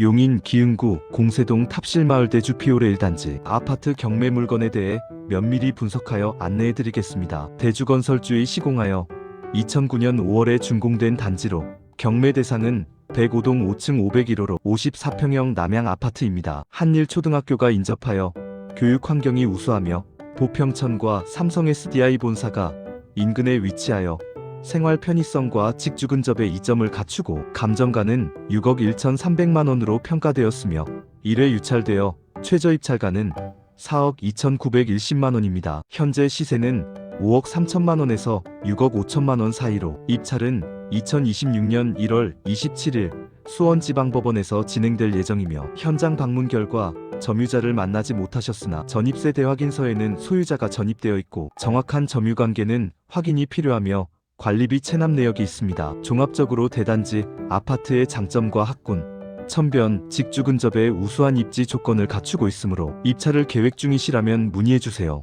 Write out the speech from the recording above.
용인 기흥구 공세동 탑실마을 대주 피오레 1단지 아파트 경매 물건에 대해 면밀히 분석하여 안내해드리겠습니다. 대주건설주의 시공하여 2009년 5월에 준공된 단지로 경매 대상은 105동 5층 501호로 54평형 남양 아파트입니다. 한일초등학교가 인접하여 교육 환경이 우수하며 보평천과 삼성 SDI 본사가 인근에 위치하여 생활 편의성과 직주 근접의 이점을 갖추고 감정가는 6억 1,300만 원으로 평가되었으며 1회 유찰되어 최저 입찰가는 4억 2,910만 원입니다. 현재 시세는 5억 3천만 원에서 6억 5천만 원 사이로 입찰은 2026년 1월 27일 수원지방법원에서 진행될 예정이며 현장 방문 결과 점유자를 만나지 못하셨으나 전입세 대확인서에는 소유자가 전입되어 있고 정확한 점유 관계는 확인이 필요하며 관리비 체납 내역이 있습니다. 종합적으로 대단지 아파트의 장점과 학군, 천변, 직주 근접의 우수한 입지 조건을 갖추고 있으므로 입찰을 계획 중이시라면 문의해 주세요.